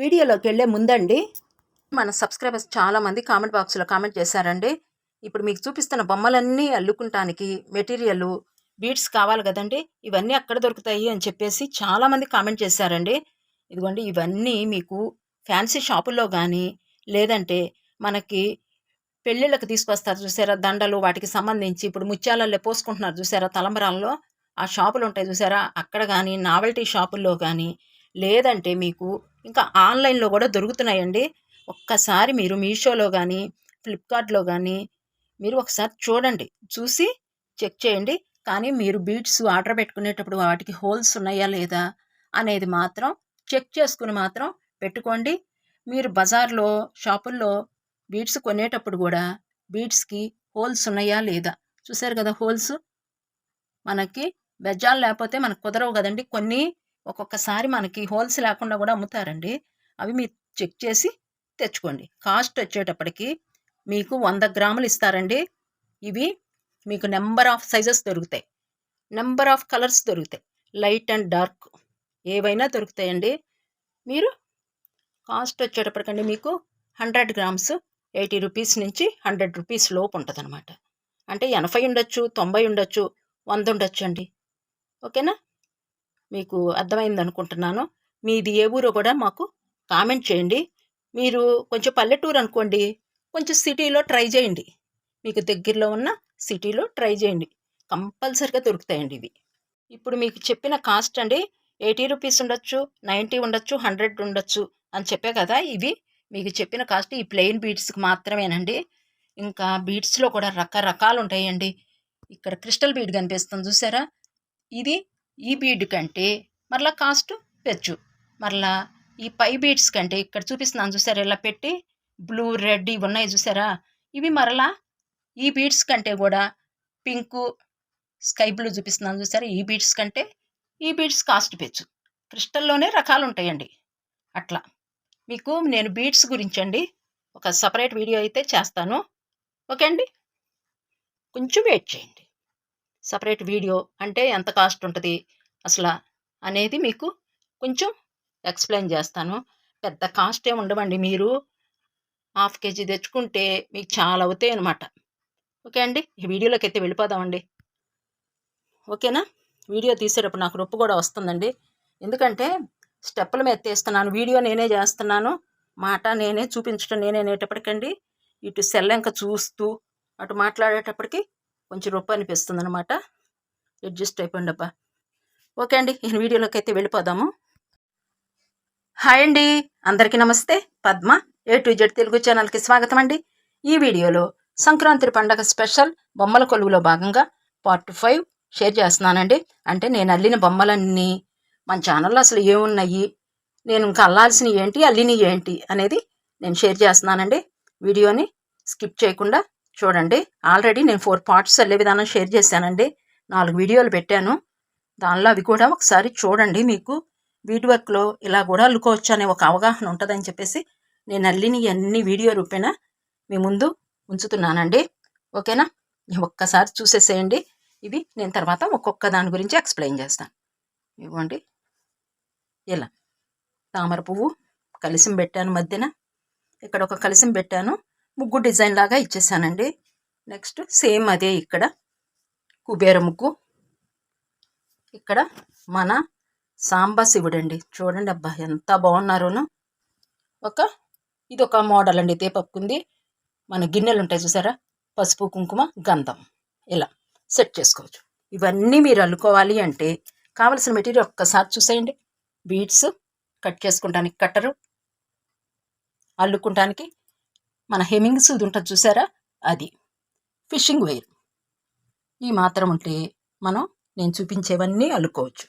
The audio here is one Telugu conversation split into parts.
వీడియోలోకి వెళ్ళే ముందండి. మన సబ్స్క్రైబర్స్ చాలామంది కామెంట్ బాక్స్లో కామెంట్ చేశారండి. ఇప్పుడు మీకు చూపిస్తున్న బొమ్మలన్నీ అల్లుకుంటానికి మెటీరియల్ బీడ్స్ కావాలి కదండి. ఇవన్నీ అక్కడ దొరుకుతాయి అని చెప్పేసి చాలామంది కామెంట్ చేశారండి. ఇదిగోండి ఇవన్నీ మీకు ఫ్యాన్సీ షాపుల్లో కానీ లేదంటే మనకి పెళ్ళిళ్ళకి తీసుకొస్తారు చూసారా? దండలు వాటికి సంబంధించి ఇప్పుడు ముత్యాలల్లో పోసుకుంటున్నారు చూసారా? తలంబరాల్లో ఆ షాపులు ఉంటాయి చూసారా? అక్కడ కానీ నావెల్టీ షాపుల్లో కానీ లేదంటే మీకు ఇంకా ఆన్లైన్లో కూడా దొరుకుతున్నాయండి. ఒక్కసారి మీరు మీషోలో కానీ ఫ్లిప్కార్ట్లో కానీ మీరు ఒకసారి చూడండి. చూసి చెక్ చేయండి. కానీ మీరు బీడ్స్ ఆర్డర్ పెట్టుకునేటప్పుడు వాటికి హోల్స్ ఉన్నాయా లేదా అనేది మాత్రం చెక్ చేసుకుని మాత్రం పెట్టుకోండి. మీరు బజార్లో షాపుల్లో బీడ్స్ కొనేటప్పుడు కూడా బీడ్స్కి హోల్స్ ఉన్నాయా లేదా? చూసారు కదా హోల్స్? మనకి బెజ్జాలు లేకపోతే మనకు కుదరవు కదండి. కొన్ని ఒక్కొక్కసారి మనకి హోల్స్ లేకుండా కూడా అమ్ముతారండి. అవి మీరు చెక్ చేసి తెచ్చుకోండి. కాస్ట్ వచ్చేటప్పటికి మీకు వంద గ్రాములు ఇస్తారండి. ఇవి మీకు నెంబర్ ఆఫ్ సైజెస్ దొరుకుతాయి. నెంబర్ ఆఫ్ కలర్స్ దొరుకుతాయి. లైట్ అండ్ డార్క్ ఏవైనా దొరుకుతాయండి. మీరు కాస్ట్ వచ్చేటప్పటికండి మీకు హండ్రెడ్ గ్రామ్స్ ఎయిటీ రూపీస్ నుంచి హండ్రెడ్ రూపీస్ లోపు ఉంటుంది అనమాట అంటే ఎనభై ఉండొచ్చు తొంభై ఉండొచ్చు వంద ఉండొచ్చు అండి. ఓకేనా? మీకు అర్థమైంది అనుకుంటున్నాను. మీది ఏ ఊరో కూడా మాకు కామెంట్ చేయండి. మీరు కొంచెం పల్లెటూరు అనుకోండి కొంచెం సిటీలో ట్రై చేయండి. మీకు దగ్గరలో ఉన్న సిటీలో ట్రై చేయండి. కంపల్సరిగా దొరుకుతాయండి ఇవి. ఇప్పుడు మీకు చెప్పిన కాస్ట్ అండి ఎయిటీ రూపీస్ ఉండొచ్చు నైంటీ ఉండొచ్చు హండ్రెడ్ ఉండొచ్చు అని చెప్పే కదా ఇవి. మీకు చెప్పిన కాస్ట్ ఈ ప్లెయిన్ బీడ్స్కి మాత్రమేనండి. ఇంకా బీడ్స్లో కూడా రకరకాలు ఉంటాయండి. ఇక్కడ క్రిస్టల్ బీడ్ కనిపిస్తుంది చూసారా? ఇది ఈ బీడ్ కంటే మరలా కాస్ట్ పెచ్చు. మరలా ఈ పై బీడ్స్ కంటే ఇక్కడ చూపిస్తున్నాను చూసారా? ఇలా పెట్టి బ్లూ రెడ్ ఇవి ఉన్నాయి చూసారా? ఇవి మరలా ఈ బీడ్స్ కంటే కూడా పింకు స్కై బ్లూ చూపిస్తున్నాను చూసారా? ఈ బీడ్స్ కంటే ఈ బీడ్స్ కాస్ట్ పెచ్చు. క్రిస్టల్లోనే రకాలు ఉంటాయండి. అట్లా. మీకు నేను బీడ్స్ గురించి అండి ఒక సపరేట్ వీడియో అయితే చేస్తాను. ఓకే అండి? కొంచెం వెయిట్ చేయండి. సపరేట్ వీడియో అంటే ఎంత కాస్ట్ ఉంటుంది అసలు అనేది మీకు కొంచెం ఎక్స్ప్లెయిన్ చేస్తాను. పెద్ద కాస్ట్ ఏమి ఉండవండి మీరు. హాఫ్ కేజీ తెచ్చుకుంటే మీకు చాలా అవుతాయి అనమాట ఓకే అండి ఈ వీడియోలోకి అయితే వెళ్ళిపోదామండి. ఓకేనా? వీడియో తీసేటప్పుడు నాకు రొప్పు కూడా వస్తుందండి. ఎందుకంటే స్టెప్పుల మీద తీస్తున్నాను వీడియో నేనే చేస్తున్నాను మాట నేనే చూపించడం నేనే అనేటప్పటికండి ఇటు సెల్లంక చూస్తూ అటు మాట్లాడేటప్పటికి కొంచెం రొప్పు అనిపిస్తుంది అనమాట అడ్జస్ట్ అయిపోయింది అబ్బా ఓకే అండి నేను వీడియోలోకి అయితే వెళ్ళిపోదాము. హాయ్ అండి అందరికీ నమస్తే. Padma A to Z Telugu ఛానల్కి స్వాగతం అండి. ఈ వీడియోలో సంక్రాంతి పండగ స్పెషల్ బొమ్మల కొలువులో భాగంగా పార్ట్ ఫైవ్ షేర్ చేస్తున్నానండి. అంటే నేను అల్లిన బొమ్మలన్నీ మన ఛానల్లో అసలు ఏమున్నాయి? నేను ఇంకా అల్లాల్సినవి ఏంటి? అల్లినవి ఏంటి? అనేది నేను షేర్ చేస్తున్నానండి. వీడియోని స్కిప్ చేయకుండా చూడండి. ఆల్రెడీ నేను ఫోర్ పార్ట్స్ అల్లే విధానం షేర్ చేశానండి. నాలుగు వీడియోలు పెట్టాను. దానిలో అవి కూడా ఒకసారి చూడండి మీకు. వీటి వర్క్లో ఇలా కూడా అల్లుకోవచ్చు అనే ఒక అవగాహన ఉంటుందని చెప్పేసి నేను అల్లిని అన్ని వీడియో రూపేణ మీ ముందు ఉంచుతున్నానండి. ఓకేనా? ఒక్కసారి చూసేసేయండి. ఇవి నేను తర్వాత ఒక్కొక్క దాని గురించి ఎక్స్ప్లెయిన్ చేస్తాను. ఇవ్వండి. ఇలా. తామర పువ్వు కలిసిం పెట్టాను మధ్యన. ఇక్కడ ఒక కలిసిం పెట్టాను. ముగ్గు డిజైన్ లాగా ఇచ్చేసానండి. నెక్స్ట్ సేమ్ అదే ఇక్కడ. కుబేర ముగ్గు. ఇక్కడ మన సాంబ శివుడండి. చూడండి అబ్బా ఎంత బాగున్నారోను. ఒక ఇది ఒక మోడల్ అండి. దీపక్కుంది మన గిన్నెలు ఉంటాయి చూసారా? పసుపు కుంకుమ గంధం. ఇలా సెట్ చేసుకోవచ్చు. ఇవన్నీ మీరు అల్లుకోవాలి అంటే కావలసిన మెటీరియల్ ఒక్కసారి చూసేయండి. బీడ్స్ కట్ చేసుకుంటానికి కట్టరు. అల్లుకుంటానికి మన హెమింగ్ సూది ఉంటుంది చూసారా? అది ఫిషింగ్ వైర్. ఈ మాత్రం ఉంటే మనం నేను చూపించేవన్నీ అల్లుకోవచ్చు.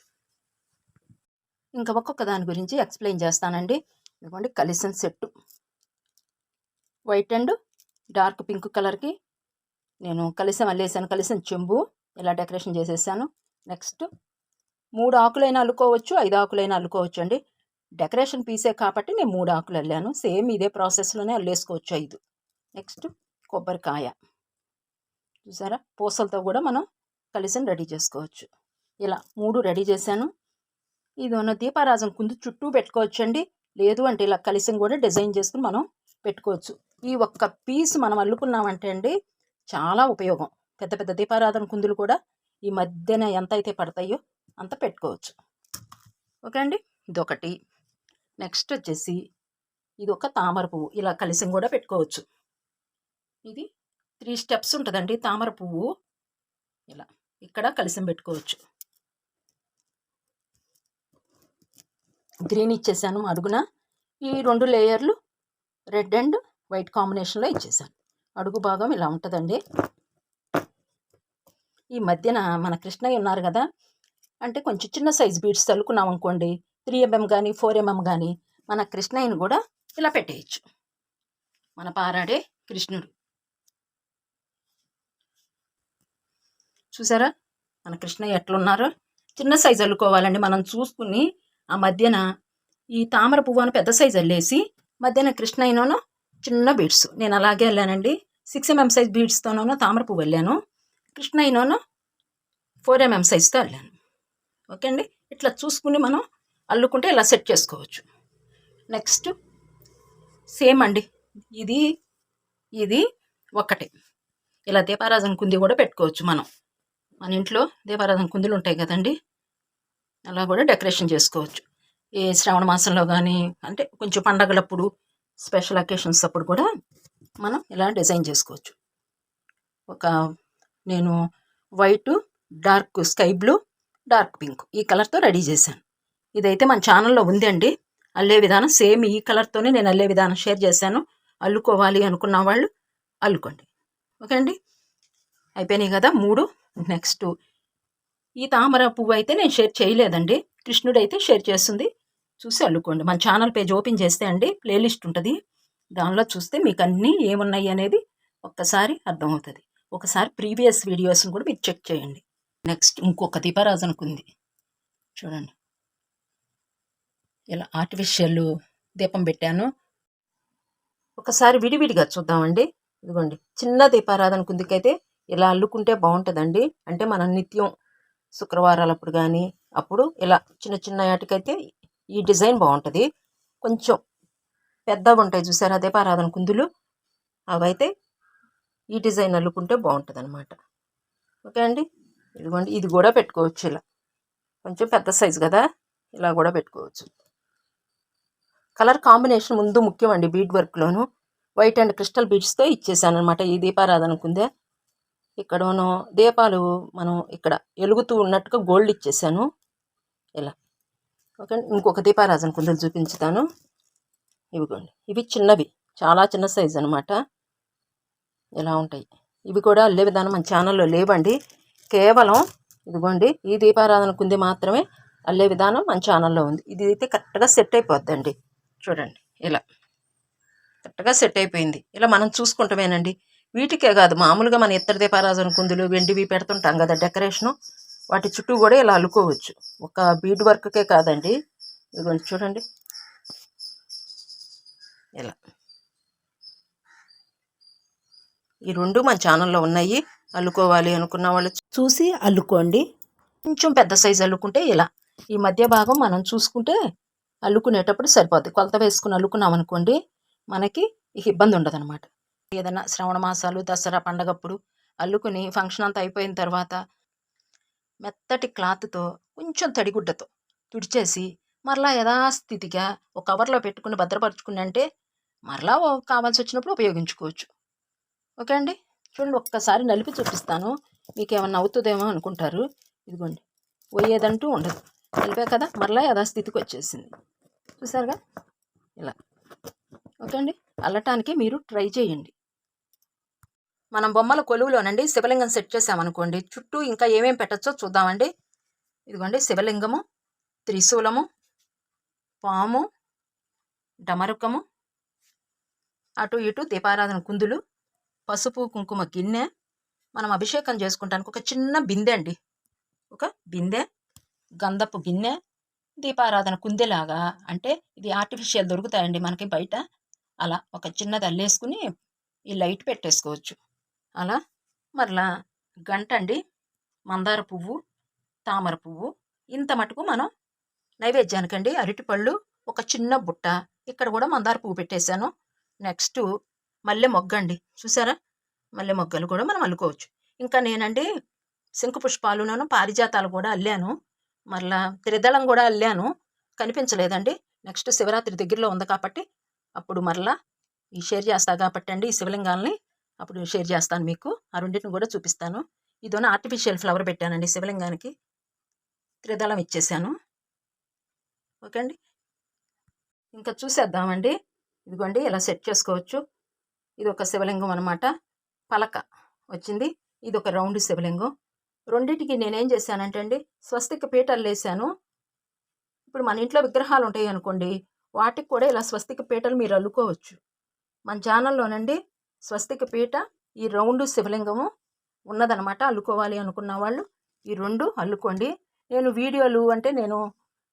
ఇంకా ఒక్కొక్క దాని గురించి ఎక్స్ప్లెయిన్ చేస్తానండి. ఇదిగోండి కలిసిన set. White and dark pink కలర్కి నేను కలిసం అల్లేసాను కలిసిన చెంబు ఇలా డెకరేషన్ చేసేసాను. నెక్స్ట్ మూడు ఆకులైనా అల్లుకోవచ్చు ఐదు ఆకులైనా అల్లుకోవచ్చు అండి డెకరేషన్ పీసే కాబట్టి నేను మూడు ఆకులు అల్లాను. సేమ్ ఇదే ప్రాసెస్లోనే అల్లేసుకోవచ్చు ఐదు. నెక్స్ట్ కొబ్బరికాయ. చూసారా? పూసలతో కూడా మనం కలిసి రెడీ చేసుకోవచ్చు. ఇలా మూడు రెడీ చేశాను. ఇది ఉన్న దీపారాజం కుందు చుట్టూ పెట్టుకోవచ్చు అండి లేదు అంటే ఇలా కలిసి కూడా డిజైన్ చేసుకుని మనం పెట్టుకోవచ్చు. ఈ ఒక్క పీస్ మనం అల్లుకున్నామంటే అండి చాలా ఉపయోగం. పెద్ద పెద్ద దీపారాధన కుందులు కూడా ఈ మధ్యన ఎంత అయితే పడతాయో అంత పెట్టుకోవచ్చు. ఓకే అండి? ఇదొకటి. నెక్స్ట్ వచ్చేసి ఇది ఒక తామర పువ్వు. ఇలా కలిసి కూడా పెట్టుకోవచ్చు. ఇది త్రీ స్టెప్స్ ఉంటుందండి తామర పువ్వు. ఇలా ఇక్కడ కలిసి పెట్టుకోవచ్చు. గ్రీన్ ఇచ్చేసాను అడుగున ఈ రెండు లేయర్లు రెడ్ అండ్ వైట్ కాంబినేషన్లో ఇచ్చేసాను. అడుగు భాగం ఇలా ఉంటుందండి. ఈ మధ్యన మన కృష్ణయ్య ఉన్నారు కదా అంటే కొంచెం చిన్న సైజ్ బీడ్స్ చల్లుకున్నాం అనుకోండి త్రీ ఎంఎం కానీ ఫోర్ ఎంఎం కానీ మన కృష్ణయ్యని కూడా ఇలా పెట్టేయచ్చు. మన పారాడే కృష్ణుడు. చూసారా? మన కృష్ణయ్య ఎట్లున్నారు? చిన్న సైజు అల్లుకోవాలండి మనం చూసుకుని ఆ మధ్యన ఈ తామర పువ్వును పెద్ద సైజు అల్లేసి మధ్యన కృష్ణయ్యనోను చిన్న బీడ్స్ నేను అలాగే వెళ్ళానండి. సిక్స్ ఎంఎం సైజ్ బీడ్స్తోనూ తామర పువ్వు వెళ్ళాను. కృష్ణయ్యనోను ఫోర్ ఎంఎం సైజ్తో వెళ్ళాను. ఓకే అండి? ఇట్లా చూసుకుని మనం అల్లుకుంటే ఇలా సెట్ చేసుకోవచ్చు. నెక్స్ట్ సేమ్ అండి. ఇది ఇది ఒకటే. ఇలా దీపారాధన కుంది కూడా పెట్టుకోవచ్చు మనం. మన ఇంట్లో దీపారాధన కుందులు ఉంటాయి కదండి? అలా కూడా డెకరేషన్ చేసుకోవచ్చు. ఏ శ్రావణ మాసంలో కానీ అంటే కొంచెం పండగలప్పుడు స్పెషల్ అకేషన్స్ అప్పుడు కూడా మనం ఇలా డిజైన్ చేసుకోవచ్చు. ఒక నేను white dark sky blue dark pink ఈ కలర్తో రెడీ చేశాను. ఇదైతే మన ఛానల్లో ఉంది అండి అల్లే విధానం సేమ్ ఈ కలర్తోనే నేను అల్లే విధానం షేర్ చేశాను. అల్లుకోవాలి అనుకున్న వాళ్ళు అల్లుకోండి. ఓకే అండి అయిపోయినాయి కదా మూడు. నెక్స్ట్ ఈ తామర పువ్వు అయితే నేను షేర్ చేయలేదండి. కృష్ణుడు అయితే షేర్ చేస్తుంది. చూసి అల్లుకోండి. మన ఛానల్ పేజ్ ఓపెన్ చేస్తే అండి ప్లేలిస్ట్ ఉంటుంది. దానిలో చూస్తే మీకు అన్నీ ఏమున్నాయి అనేది ఒక్కసారి అర్థమవుతుంది. ఒకసారి ప్రీవియస్ వీడియోస్ని కూడా మీరు చెక్ చేయండి. నెక్స్ట్ ఇంకొక దీపారాజనకు చూడండి. ఇలా ఆర్టిఫిషియల్ దీపం పెట్టాను. ఒకసారి విడివిడిగా చూద్దామండి. ఇదిగోండి. చిన్న దీపారాధన కుందికైతే ఇలా అల్లుకుంటే బాగుంటుందండి. అంటే మనం నిత్యం శుక్రవారాలప్పుడు కానీ అప్పుడు ఇలా చిన్న చిన్న వాటికైతే ఈ డిజైన్ బాగుంటుంది. కొంచెం పెద్దగా ఉంటాయి చూసారా దీపారాధన కుందులు? అవైతే ఈ డిజైన్ అల్లుకుంటే బాగుంటుంది అనమాట ఓకే అండి? ఇదిగోండి ఇది కూడా పెట్టుకోవచ్చు ఇలా. కొంచెం పెద్ద సైజు కదా? ఇలా కూడా పెట్టుకోవచ్చు. కలర్ కాంబినేషన్ ముందు ముఖ్యం అండి బీడ్ వర్క్లోను. వైట్ అండ్ క్రిస్టల్ బీడ్స్తో ఇచ్చేసాను అనమాట ఈ దీపారాధన కుందే. ఇక్కడను దీపాలు మనం ఇక్కడ వెలుగుతూ ఉన్నట్టుగా గోల్డ్ ఇచ్చేసాను. ఇలా. ఓకే ఇంకొక దీపారాజన కుందలు చూపించుతాను. ఇవిగోండి. ఇవి చిన్నవి చాలా చిన్న సైజు అనమాట ఇలా ఉంటాయి? ఇవి కూడా అల్లే విధానం మన ఛానల్లో లేవండి. కేవలం ఇదిగోండి ఈ దీపారాధన కుంది మాత్రమే అల్లే విధానం మన ఛానల్లో ఉంది. ఇది అయితే కరెక్ట్గా సెట్ అయిపోద్దండి. చూడండి ఇలా. కరెక్ట్గా సెట్ అయిపోయింది. ఇలా మనం చూసుకుంటామేనండి. వీటికే కాదు మామూలుగా మన ఇతర దీపారాజన కుందులు వెండివి పెడుతుంటాం కదా డెకరేషను. వాటి చుట్టూ కూడా ఇలా అల్లుకోవచ్చు. ఒక బీడ్ వర్క్కే కాదండి. ఇదిగోండి చూడండి. ఇలా. ఈ రెండు మన ఛానల్లో ఉన్నాయి. అల్లుకోవాలి అనుకున్న వాళ్ళు చూసి అల్లుకోండి. కొంచెం పెద్ద సైజు అల్లుకుంటే ఇలా. ఈ మధ్య భాగం మనం చూసుకుంటే అల్లుకునేటప్పుడు సరిపోద్ది. కొలత వేసుకుని అల్లుకున్నాం అనుకోండి మనకి ఇబ్బంది ఉండదు అనమాట ఏదైనా శ్రవణ మాసాలు దసరా పండగప్పుడు అల్లుకుని ఫంక్షన్ అంతా అయిపోయిన తర్వాత మెత్తటి క్లాత్తో కొంచెం తడిగుడ్డతో తుడిచేసి మరలా యథాస్థితిగా ఒక కవర్లో పెట్టుకుని భద్రపరుచుకుని అంటే మరలా కావాల్సి వచ్చినప్పుడు ఉపయోగించుకోవచ్చు. ఓకే అండి? చూడండి ఒక్కసారి నలిపి చూపిస్తాను. మీకు ఏమన్నా అవుతుందేమో అనుకుంటారు. ఇదిగోండి పోయేదంటూ ఉండదు. కలిపా కదా? మరలా యథాస్థితికి వచ్చేసింది చూసారుగా? ఇలా. ఓకే అండి? అల్లటానికి మీరు ట్రై చేయండి. మనం బొమ్మల కొలువులోనండి శివలింగం సెట్ చేసామనుకోండి చుట్టూ ఇంకా ఏమేం పెట్టచ్చో చూద్దామండి. ఇదిగోండి శివలింగము త్రిశూలము పాము డమరుకము అటు ఇటు దీపారాధన కుందులు పసుపు కుంకుమ గిన్నె మనం అభిషేకం చేసుకుంటానికి ఒక చిన్న బిందె అండి. ఒక బిందె గంధపు గిన్నె దీపారాధన కుందెలాగా అంటే ఇది ఆర్టిఫిషియల్ దొరుకుతాయండి మనకి బయట. అలా ఒక చిన్నది అల్లేసుకుని ఈ లైట్ పెట్టేసుకోవచ్చు. అలా మరలా గంట అండి మందార పువ్వు తామర పువ్వు ఇంత మటుకు మనం నైవేద్యానికండి అరటిపళ్ళు ఒక చిన్న బుట్ట ఇక్కడ కూడా మందార పువ్వు పెట్టేశాను. నెక్స్ట్ మల్లె మొగ్గ అండి చూసారా? మల్లె మొగ్గలు కూడా మనం అల్లుకోవచ్చు. ఇంకా నేనండి శంఖ పుష్పాలును పారిజాతాలు కూడా అల్లాను. మరలా త్రిదళం కూడా అల్లాను. కనిపించలేదండి. నెక్స్ట్ శివరాత్రి దగ్గరలో ఉంది కాబట్టి అప్పుడు మరలా ఈ షేర్ చేస్తా కాబట్టి అండి ఈ శివలింగాల్ని అప్పుడు షేర్ చేస్తాను మీకు. ఆ రెండింటిని కూడా చూపిస్తాను. ఇదోన ఆర్టిఫిషియల్ ఫ్లవర్ పెట్టానండి శివలింగానికి. త్రిదళం ఇచ్చేసాను. ఓకే అండి ఇంకా చూసేద్దామండి. ఇదిగోండి ఇలా సెట్ చేసుకోవచ్చు. ఇది ఒక శివలింగం అనమాట పలక వచ్చింది. ఇది ఒక రౌండ్ శివలింగం. రెండింటికి నేనేం చేశానంటే అండి స్వస్తిక పీటలు వేసాను ఇప్పుడు మన ఇంట్లో విగ్రహాలు ఉంటాయి అనుకోండి వాటికి కూడా ఇలా స్వస్తిక పీటలు మీరు అల్లుకోవచ్చు. మన ఛానల్లోనండి స్వస్తిక పీట ఈ రౌండ్ శివలింగము ఉన్నదనమాట అల్లుకోవాలి అనుకున్న వాళ్ళు ఈ రెండు అల్లుకోండి. నేను వీడియోలు అంటే నేను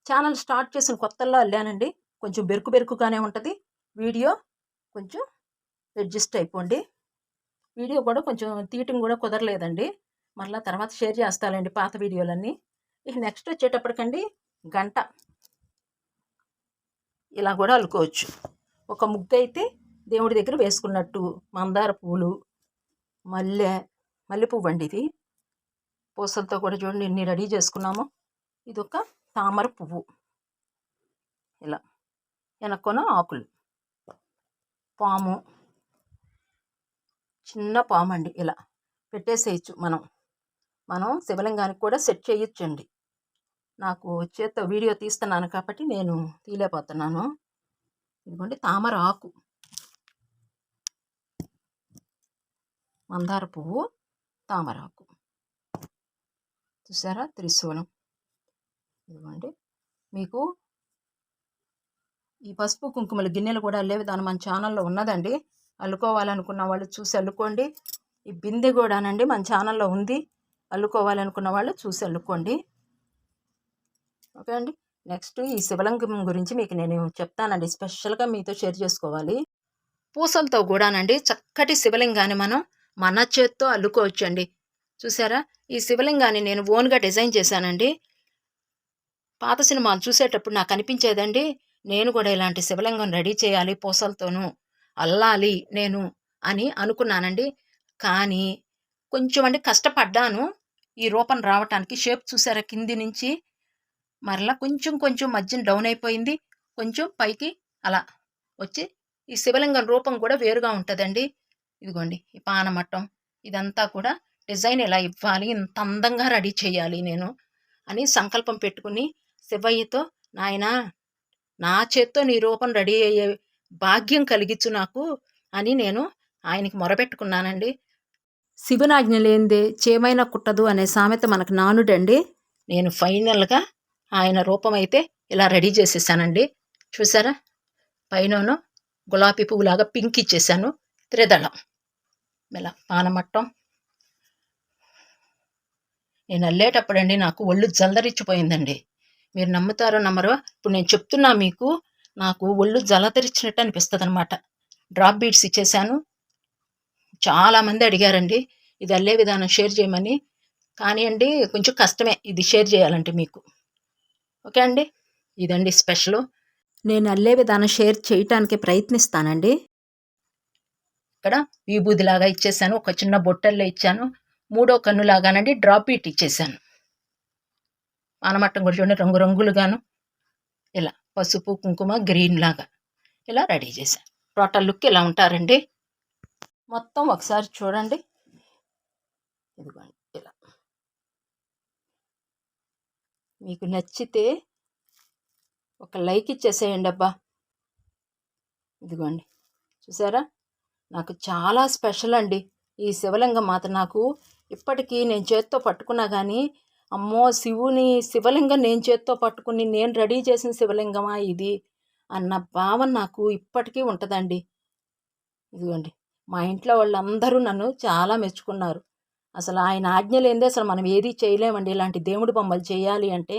ఛానల్ స్టార్ట్ చేసిన కొత్తల్లో అల్లానండి. కొంచెం బెరుకు బెరుకుగానే ఉంటుంది. వీడియో కొంచెం అడ్జస్ట్ అయిపోండి. వీడియో కూడా కొంచెం తీయటం కూడా కుదరలేదండి. మళ్ళీ తర్వాత షేర్ చేస్తానండి పాత వీడియోలన్నీ. ఇక నెక్స్ట్ వచ్చేటప్పటికండి గంట. ఇలా కూడా అల్లుకోవచ్చు. ఒక ముగ్గు అయితే దేవుడి దగ్గర వేసుకున్నట్టు మందార పూలు మల్లె మల్లె పువ్వు అండి ఇది. పూసలతో కూడా చూడండి ఎన్ని రెడీ చేసుకున్నాము. ఇది ఒక తామర పువ్వు. ఇలా వెనక్కున ఆకులు. పాము. చిన్న పాము అండి ఇలా పెట్టేసేయచ్చు మనం. మనం శివలింగానికి కూడా సెట్ చేయొచ్చండి. నాకు చేత్తో వీడియో తీస్తున్నాను కాబట్టి నేను తీలేకపోతున్నాను ఇదిగోండి తామర ఆకు. మందార పువ్వు తామరాకు. చూసారా? త్రిశూలం. ఇదిగోండి. మీకు ఈ పసుపు కుంకుమల గిన్నెలు కూడా లేవు దాని మన ఛానల్లో ఉన్నదండి. అల్లుకోవాలనుకున్న వాళ్ళు చూసి అల్లుకోండి. ఈ బిందె కూడానండి మన ఛానల్లో ఉంది. అల్లుకోవాలనుకున్న వాళ్ళు చూసి అల్లుకోండి. ఓకే అండి. నెక్స్ట్ ఈ శివలింగం గురించి మీకు నేను చెప్తానండి. స్పెషల్గా మీతో షేర్ చేసుకోవాలి. పూసలతో కూడానండి చక్కటి శివలింగాన్ని మనం మన చేత్తో అల్లుకోవచ్చండి. చూసారా ఈ శివలింగాన్ని నేను ఓన్గా డిజైన్ చేశానండి. పాత సినిమాలు చూసేటప్పుడు నాకు అనిపించేదండి నేను కూడా ఇలాంటి శివలింగం రెడీ చేయాలి పూసలతోనూ అల్లాలి నేను అని అనుకున్నానండి. కానీ కొంచెం అండి కష్టపడ్డాను. ఈ రూపం రావటానికి షేప్ చూసారా కింది నుంచి మరలా కొంచెం కొంచెం మధ్యన డౌన్ అయిపోయింది. కొంచెం పైకి అలా వచ్చి ఈ శివలింగం రూపం కూడా వేరుగా ఉంటుందండి. ఇదిగోండి ఈ పానమట్టం ఇదంతా కూడా డిజైన్ ఎలా ఇవ్వాలి ఇంత అందంగా రెడీ చేయాలి నేను అని సంకల్పం పెట్టుకుని శివయ్యతో నాయన నా చేత్తో నీ రూపం రెడీ అయ్యే భాగ్యం కలిగించు నాకు అని నేను ఆయనకి మొరపెట్టుకున్నానండి. శివనాజ్ఞ లేనిదే చేమైనా కుట్టదు అనే సామెత మనకు నానుడండి. నేను ఫైనల్గా ఆయన రూపం అయితే ఇలా రెడీ చేసేసానండి. చూసారా? పైనను గులాబీ పువ్వులాగా పింక్ ఇచ్చేసాను. త్రిదళం. ఇలా పానమట్టం. నేను అల్లేటప్పుడండి నాకు ఒళ్ళు జలదరిచ్చిపోయిందండి మీరు నమ్ముతారో నమ్మరో ఇప్పుడు నేను చెప్తున్నా మీకు నాకు ఒళ్ళు జలదరిచినట్టు అనిపిస్తుంది అనమాట డ్రాప్ బీట్స్ ఇచ్చేసాను చాలామంది అడిగారండి ఇది అల్లే విధానం షేర్ చేయమని. కానీ అండి కొంచెం కష్టమే ఇది షేర్ చేయాలంటే మీకు. ఓకే అండి? ఇదండి స్పెషల్. నేను అల్లే విధానం షేర్ చేయటానికి ప్రయత్నిస్తానండి. ఇక్కడ విభూదిలాగా ఇచ్చేసాను ఒక చిన్న బొట్టల్లో ఇచ్చాను. మూడో కన్నులాగానండి డ్రాప్ ఇట్ ఇచ్చేసాను ఆనమట్టం కూడా చూడండి రంగురంగులుగాను ఇలా పసుపు కుంకుమ గ్రీన్ లాగా ఇలా రెడీ చేశాను. టోటల్ లుక్ ఇలా ఉంటారండి? మొత్తం ఒకసారి చూడండి. ఇదిగోండి ఇలా. మీకు నచ్చితే ఒక లైక్ ఇచ్చేసేయండి అబ్బా. ఇదిగోండి చూసారా? నాకు చాలా స్పెషల్ అండి. ఈ శివలింగం మాత నాకు ఇప్పటికీ నేను చేత్తో పట్టుకున్నా కానీ అమ్మో శివుని శివలింగం నేను చేత్తో పట్టుకుని నేను రెడీ చేసిన శివలింగమా ఇది అన్న భావన నాకు ఇప్పటికీ ఉంటుందండి. ఇదిగోండి మా ఇంట్లో వాళ్ళందరూ నన్ను చాలా మెచ్చుకున్నారు. అసలు ఆయన ఆజ్ఞ లేనిదే అసలు మనం ఏది చేయలేమండి. ఇలాంటి దేవుడి బొమ్మలు చేయాలి అంటే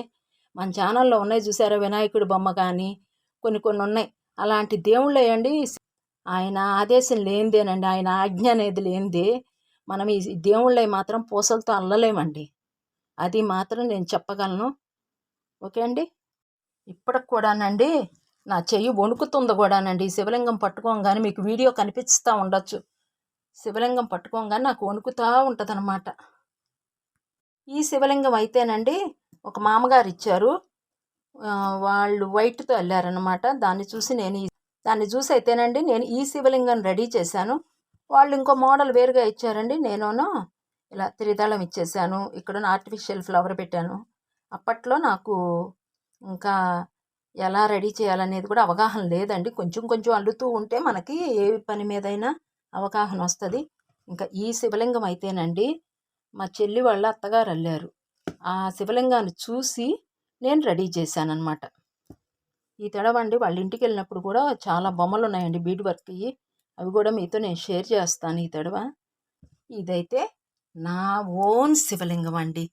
మన ఛానల్లో ఉన్నాయి చూసారా వినాయకుడి బొమ్మ కానీ కొన్ని కొన్ని ఉన్నాయి. అలాంటి దేవుళ్ళు వేయండి ఆయన ఆదేశం లేనిదేనండి. ఆయన ఆజ్ఞ అనేది లేనిదే మనం ఈ దేవుళ్ళై మాత్రం పూసలతో అల్లలేమండి. అది మాత్రం నేను చెప్పగలను. ఓకే అండి? ఇప్పటికి కూడానండి నా చెయ్యి వణుకుతుంది కూడానండి. శివలింగం పట్టుకోగానే మీకు వీడియో కనిపిస్తూ ఉండొచ్చు. శివలింగం పట్టుకోగానే నాకు వణుకుతూ ఉంటుంది ఈ శివలింగం అయితేనండి ఒక మామగారు ఇచ్చారు వాళ్ళు వైట్తో వెళ్ళారనమాట దాన్ని చూసి నేను దాన్ని చూసి అయితేనండి నేను ఈ శివలింగం రెడీ చేశాను. వాళ్ళు ఇంకో మోడల్ వేరుగా ఇచ్చారండి. నేను ఇలా త్రిదళం ఇచ్చేసాను. ఇక్కడ ఆర్టిఫిషియల్ ఫ్లవర్ పెట్టాను. అప్పట్లో నాకు ఇంకా ఎలా రెడీ చేయాలనేది కూడా అవగాహన లేదండి. కొంచెం కొంచెం అల్లుతూ ఉంటే మనకి ఏ పని మీదైనా అవగాహన వస్తుంది. ఇంకా ఈ శివలింగం అయితేనండి మా చెల్లి వాళ్ళ అత్తగారు అల్లారు. ఆ శివలింగాన్ని చూసి నేను రెడీ చేశాను అనమాట ఈ తడవండి వాళ్ళ ఇంటికి వెళ్ళినప్పుడు కూడా చాలా బొమ్మలు ఉన్నాయండి బీడ్ వర్క్ అవి కూడా మీతో నేను షేర్ చేస్తాను ఈ తడవ ఇదైతే నా ఓన్ శివలింగం అండి.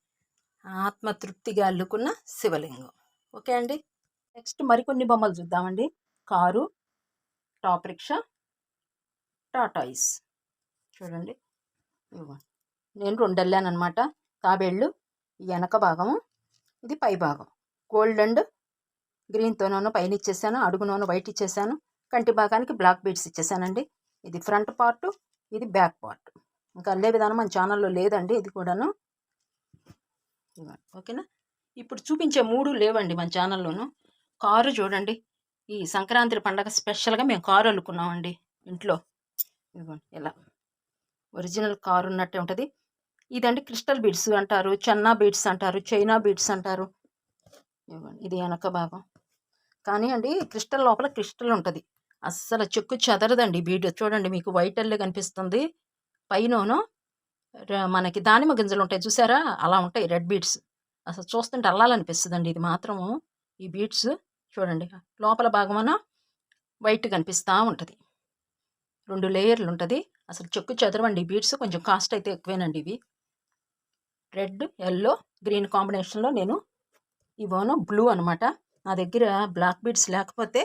ఆత్మతృప్తిగా అల్లుకున్న శివలింగం. ఓకే అండి. నెక్స్ట్ మరికొన్ని బొమ్మలు చూద్దామండి. Car top rickshaw tortoise. చూడండి. నేను రెండు వెళ్ళాను అనమాట తాబేళ్ళు వెనక భాగము ఇది పై భాగం. గోల్డ్ అండ్ గ్రీన్తోనూ పైన ఇచ్చేసాను అడుగునోను వైట్ ఇచ్చేసాను కంటి భాగానికి బ్లాక్ బీడ్స్ ఇచ్చేసానండి. ఇది ఫ్రంట్ పార్ట్ ఇది బ్యాక్ పార్ట్. ఇంకా అల్లే విధానం మన ఛానల్లో లేదండి ఇది కూడాను. ఓకేనా? ఇప్పుడు చూపించే మూడు లేవండి మన ఛానల్లోనూ. కారు చూడండి ఈ సంక్రాంతి పండగ స్పెషల్గా మేము కారు అల్లుకున్నామండి ఇంట్లో. ఇదిగోండి ఇలా. ఒరిజినల్ కారు ఉన్నట్టే ఉంటుంది. ఇదండి క్రిస్టల్ బీడ్స్ అంటారు చెన్నా బీడ్స్ అంటారు చైనా బీడ్స్ అంటారు. ఇవ్వండి ఇది వెనక భాగం. కానీ అండి క్రిస్టల్ లోపల క్రిస్టల్ ఉంటుంది. అస్సలు చెక్కు చెదరదండి బీడ్ చూడండి మీకు వైట్ అల్లే కనిపిస్తుంది. పైనను మనకి దానిమ్మ గింజలు ఉంటాయి చూసారా? అలా ఉంటాయి రెడ్ బీడ్స్ అసలు చూస్తుంటే అల్లాలనిపిస్తుందండి ఇది మాత్రము. ఈ బీడ్స్ చూడండి. లోపల భాగమన వైట్ కనిపిస్తూ ఉంటుంది. రెండు లేయర్లు ఉంటుంది. అసలు చెక్కు చదరవండి బీడ్స్ కొంచెం కాస్ట్ అయితే ఎక్కువేనండి ఇవి. రెడ్ ఎల్లో గ్రీన్ కాంబినేషన్లో నేను ఇవోను బ్లూ అనమాట నా దగ్గర బ్లాక్ బీడ్స్ లేకపోతే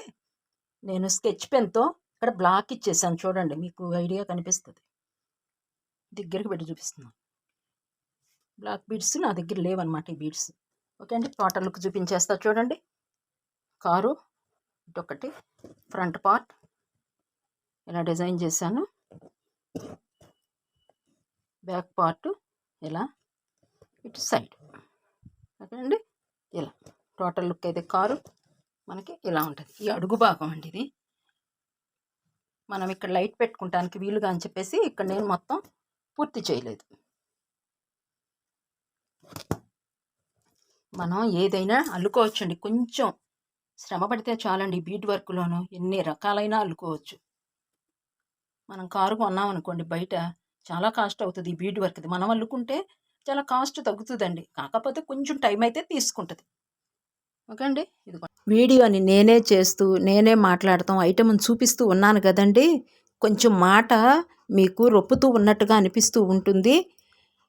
నేను స్కెచ్ పెన్తో ఇక్కడ బ్లాక్ ఇచ్చేసాను చూడండి మీకు ఐడియా కనిపిస్తుంది. దగ్గరకు పెట్టి చూపిస్తున్నాను. బ్లాక్ బీడ్స్ నా దగ్గర లేవన్నమాట ఈ బీడ్స్. ఓకే అండి టోటల్ లుక్ చూపించేస్తా చూడండి. కారు ఇటొకటి ఫ్రంట్ పార్ట్. ఇలా డిజైన్ చేశాను. బ్యాక్ పార్ట్ ఇలా. ఇటు సైడ్. ఓకే అండి ఇలా. టోటల్ లుక్ అయితే కారు మనకి ఇలా ఉంటుంది. ఈ అడుగు భాగం అండి ఇది. మనం ఇక్కడ లైట్ పెట్టుకుంటానికి వీలుగా అని చెప్పేసి ఇక్కడ నేను మొత్తం పూర్తి చేయలేదు. మనం ఏదైనా అల్లుకోవచ్చండి. కొంచెం శ్రమ పడితే చాలండి బీట్ వర్క్లోనూ. ఎన్ని రకాలైన అల్లుకోవచ్చు. మనం కారు కొన్నామనుకోండి బయట చాలా కాస్ట్ అవుతుంది ఈ బీడ్ వర్క్ది. మనం అల్లుకుంటే చాలా కాస్ట్ తగ్గుతుందండి. కాకపోతే కొంచెం టైం అయితే తీసుకుంటుంది. ఓకే అండి ఇది వీడియోని నేనే చేస్తూ నేనే మాట్లాడతాం ఐటమ్ చూపిస్తూ ఉన్నాను కదండి. కొంచెం మాట మీకు రొప్పుతూ ఉన్నట్టుగా అనిపిస్తూ ఉంటుంది.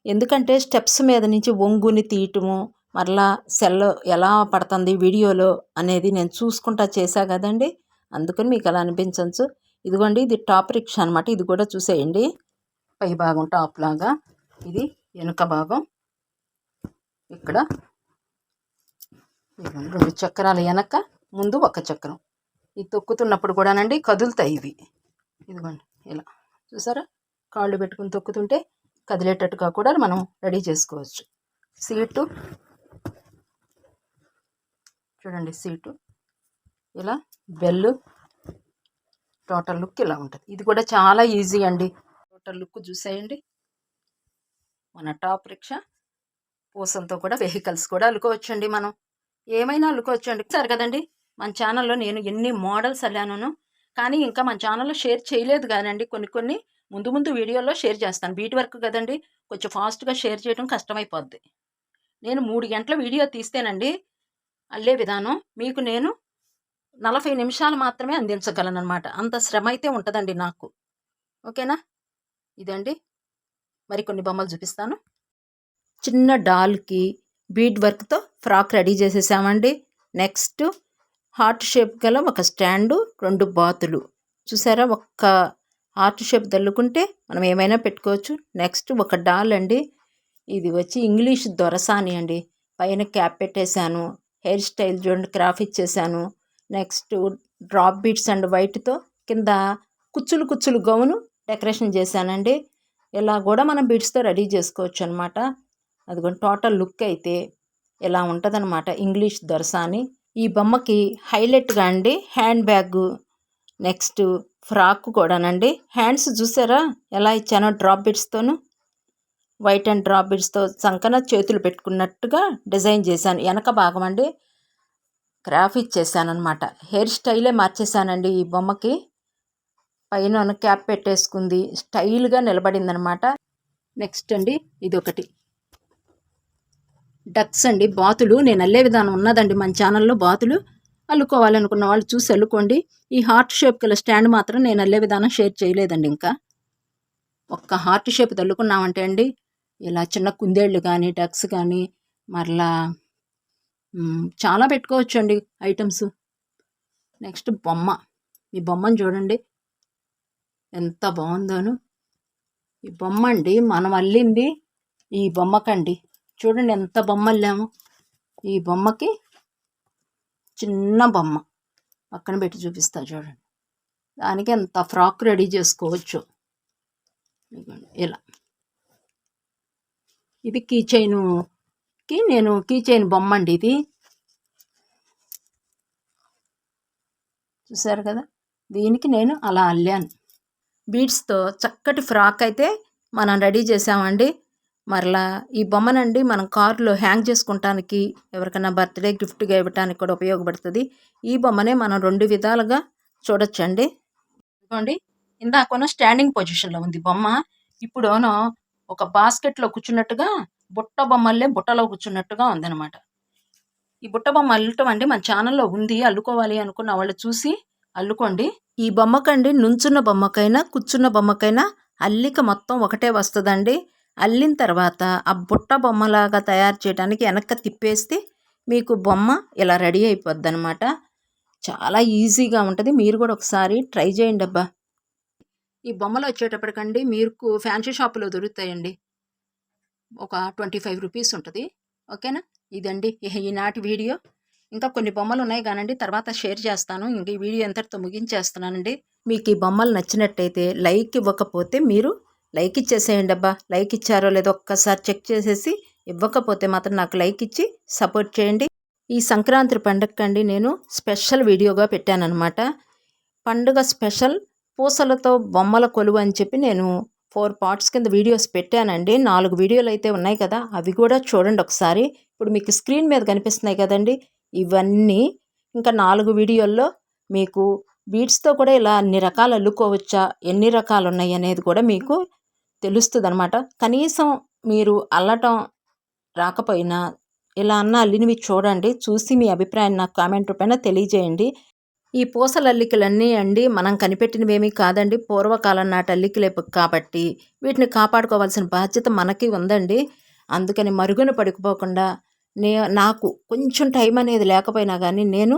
ఎందుకంటే స్టెప్స్ మీద నుంచి ఒంగుని తీయటము మరలా సెల్ ఎలా పడుతుంది వీడియోలో అనేది నేను చూసుకుంటా చేశా కదండి. అందుకని మీకు అలా అనిపించవచ్చు ఇదిగోండి ఇది టాప్ రిక్షా అనమాట ఇది కూడా చూసేయండి. పై భాగం టాప్ లాగా. ఇది వెనుక భాగం. ఇక్కడ రెండు చక్రాల వెనక ముందు ఒక చక్రం. ఇది తొక్కుతున్నప్పుడు కూడానండి కదులుతాయి ఇవి. ఇదిగోండి ఇలా. చూసారా? కాళ్ళు పెట్టుకుని తొక్కుతుంటే కదిలేటట్టుగా కూడా మనం రెడీ చేసుకోవచ్చు. సీటు. చూడండి సీటు. ఇలా బెల్లు టోటల్ లుక్ ఇలా ఉంటుంది. ఇది కూడా చాలా ఈజీ అండి. టోటల్ లుక్ చూసేయండి. మన టాప్ రిక్షా పూసలతో కూడా వెహికల్స్ కూడా అల్లుకోవచ్చండి మనం. ఏమైనా అల్లుకోవచ్చండి సరే కదండి. మన ఛానల్లో నేను ఎన్ని మోడల్స్ అల్లాను కానీ ఇంకా మన ఛానల్లో షేర్ చేయలేదు కానండి. కొన్ని కొన్ని ముందు ముందు వీడియోలో షేర్ చేస్తాను. బీట్ వర్క్ కదండి కొంచెం ఫాస్ట్గా షేర్ చేయడం కష్టమైపోద్ది. నేను మూడు గంటల వీడియో తీస్తేనండి అల్లే విధానం. మీకు నేను నలభై నిమిషాలు మాత్రమే అందించగలను అనమాట అంత శ్రమ అయితే ఉంటుందండి నాకు. ఓకేనా? ఇదండి. మరికొన్ని బొమ్మలు చూపిస్తాను. చిన్న డాల్కి బీడ్ వర్క్తో ఫ్రాక్ రెడీ చేసేసామండి. నెక్స్ట్ హార్ట్ షేప్ గల ఒక స్టాండు రెండు బాతులు. చూసారా? ఒక్క హార్ట్ షేప్ తల్లుకుంటే మనం ఏమైనా పెట్టుకోవచ్చు. నెక్స్ట్ ఒక డాల్ అండి. ఇది వచ్చి ఇంగ్లీష్ దొరసాని అండి. పైన క్యాప్ పెట్టేశాను. హెయిర్ స్టైల్ చూడండి క్రాఫ్ ఇచ్చేసాను నెక్స్ట్ డ్రాప్ బీట్స్ అండ్ వైట్తో కింద కుచ్చులు కుచ్చులు గౌను డెకరేషన్ చేశానండి. ఇలా కూడా మనం బీట్స్తో రెడీ చేసుకోవచ్చు అనమాట అదిగోండి టోటల్ లుక్ అయితే ఇలా ఉంటుందన్నమాట. ఇంగ్లీష్ దర్శాని. ఈ బొమ్మకి హైలైట్గా అండి హ్యాండ్ బ్యాగ్ నెక్స్ట్ ఫ్రాక్ కూడానండి. హ్యాండ్స్ చూసారా? ఎలా ఇచ్చానో డ్రాప్ బిట్స్తోను వైట్ అండ్ డ్రాప్ బిట్స్తో సంకన చేతులు పెట్టుకున్నట్టుగా డిజైన్ చేశాను. వెనక భాగం అండి క్రాఫ్ ఇచ్చేసానమాట హెయిర్ స్టైలే మార్చేసానండి ఈ బొమ్మకి. పైన క్యాప్ పెట్టేసుకుంది స్టైల్గా నిలబడిందనమాట నెక్స్ట్ అండి ఇది ఒకటి డక్స్ అండి బాతులు. నేను అల్లే విధానం ఉన్నదండి మన ఛానల్లో బాతులు. అల్లుకోవాలనుకున్న వాళ్ళు చూసి అల్లుకోండి. ఈ హార్ట్ షేప్ గల స్టాండ్ మాత్రం నేను అల్లే విధానం షేర్ చేయలేదండి ఇంకా. ఒక్క హార్ట్ షేప్ తల్లుకున్నామంటే అండి ఇలా చిన్న కుందేళ్ళు కానీ డక్స్ కానీ మరలా చాలా పెట్టుకోవచ్చు అండి ఐటమ్స్. నెక్స్ట్ బొమ్మ. ఈ బొమ్మను చూడండి. ఎంత బాగుందోను. ఈ బొమ్మ అండి మనం అల్లింది ఈ బొమ్మకండి. చూడండి ఎంత బొమ్మ ఈ బొమ్మకి చిన్న బొమ్మ పక్కన పెట్టి చూపిస్తా చూడండి. దానికి ఎంత ఫ్రాక్ రెడీ చేసుకోవచ్చు. ఇలా. ఇది కీ చైన్కి నేను కీ చైన్ బొమ్మ అండి ఇది. చూసారు కదా? దీనికి నేను అలా అల్లాను. బీడ్స్తో చక్కటి ఫ్రాక్ అయితే మనం రెడీ చేసామండి. మరలా ఈ బొమ్మనండి మనం కారులో హ్యాంగ్ చేసుకుంటానికి ఎవరికైనా బర్త్డే గిఫ్ట్గా ఇవ్వడానికి కూడా ఉపయోగపడుతుంది. ఈ బొమ్మనే మనం రెండు విధాలుగా చూడొచ్చండి. ఇదిగోండి ఇందాకనో స్టాండింగ్ పొజిషన్లో ఉంది బొమ్మ. ఇప్పుడు ఒక బాస్కెట్లో కూర్చున్నట్టుగా బుట్ట బొమ్మల్లే బుట్టలో కూర్చున్నట్టుగా ఉందన్నమాట. ఈ బుట్ట బొమ్మ అల్లటం అండి మన ఛానల్లో ఉంది అల్లుకోవాలి అనుకున్న వాళ్ళు చూసి అల్లుకోండి. ఈ బొమ్మకండి నుంచున్న బొమ్మకైనా కూర్చున్న బొమ్మకైనా అల్లిక మొత్తం ఒకటే వస్తుందండి. అల్లిన తర్వాత ఆ బుట్ట బొమ్మలాగా తయారు చేయడానికి వెనక్కి తిప్పేస్తే మీకు బొమ్మ ఇలా రెడీ అయిపోద్ది అనమాట చాలా ఈజీగా ఉంటుంది. మీరు కూడా ఒకసారి ట్రై చేయండి అబ్బా. ఈ బొమ్మలు వచ్చేటప్పటికండి మీకు ఫ్యాన్సీ షాపులో దొరుకుతాయండి. ఒక ట్వంటీ ఫైవ్ రూపీస్ ఉంటుంది. ఓకేనా? ఇదండి ఈనాటి వీడియో. ఇంకా కొన్ని బొమ్మలు ఉన్నాయి కానండి తర్వాత షేర్ చేస్తాను. ఇంక ఈ వీడియో ఎంతటితో ముగించేస్తున్నానండి. మీకు ఈ బొమ్మలు నచ్చినట్టయితే లైక్ ఇవ్వకపోతే మీరు లైక్ ఇచ్చేసేయండి అబ్బా. లైక్ ఇచ్చారో లేదో ఒక్కసారి చెక్ చేసేసి ఇవ్వకపోతే మాత్రం నాకు లైక్ ఇచ్చి సపోర్ట్ చేయండి. ఈ సంక్రాంతి పండుగకండి నేను స్పెషల్ వీడియోగా పెట్టానన్నమాట. పండుగ స్పెషల్ పూసలతో బొమ్మల కొలువు అని చెప్పి నేను ఫోర్ పార్ట్స్ కింద వీడియోస్ పెట్టానండి. నాలుగు వీడియోలు అయితే ఉన్నాయి కదా అవి కూడా చూడండి ఒకసారి. ఇప్పుడు మీకు స్క్రీన్ మీద కనిపిస్తున్నాయి కదండి ఇవన్నీ. ఇంకా నాలుగు వీడియోల్లో మీకు బీడ్స్తో కూడా ఇలా అన్ని రకాలు అల్లుకోవచ్చా ఎన్ని రకాలు ఉన్నాయి అనేది కూడా మీకు తెలుస్తుంది అనమాట కనీసం మీరు అల్లటం రాకపోయినా ఇలా అన్న అల్లినవి చూడండి చూసి మీ అభిప్రాయం నాకు కామెంట్ రూపాయన తెలియజేయండి. ఈ పూసల అల్లికలన్నీ అండి మనం కనిపెట్టినవేమీ కాదండి. పూర్వకాలం నాటి అల్లికలే కాబట్టి వీటిని కాపాడుకోవాల్సిన బాధ్యత మనకి ఉందండి. అందుకని మరుగున పడిపోకుండా నే నాకు కొంచెం టైం అనేది లేకపోయినా కానీ నేను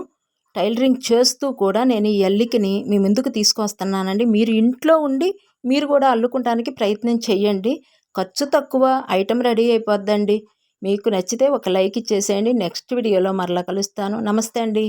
టైలరింగ్ చేస్తూ కూడా నేను ఈ అల్లికని మీ ముందుకు తీసుకొస్తున్నానండి మీరు ఇంట్లో ఉండి మీరు కూడా అల్లుకుంటానికి ప్రయత్నం చేయండి ఖర్చు తక్కువ ఐటెం రెడీ అయిపోద్దండి. మీకు నచ్చితే ఒక లైక్ ఇచ్చేసేయండి. నెక్స్ట్ వీడియోలో మరలా కలుస్తాను. నమస్తే అండి.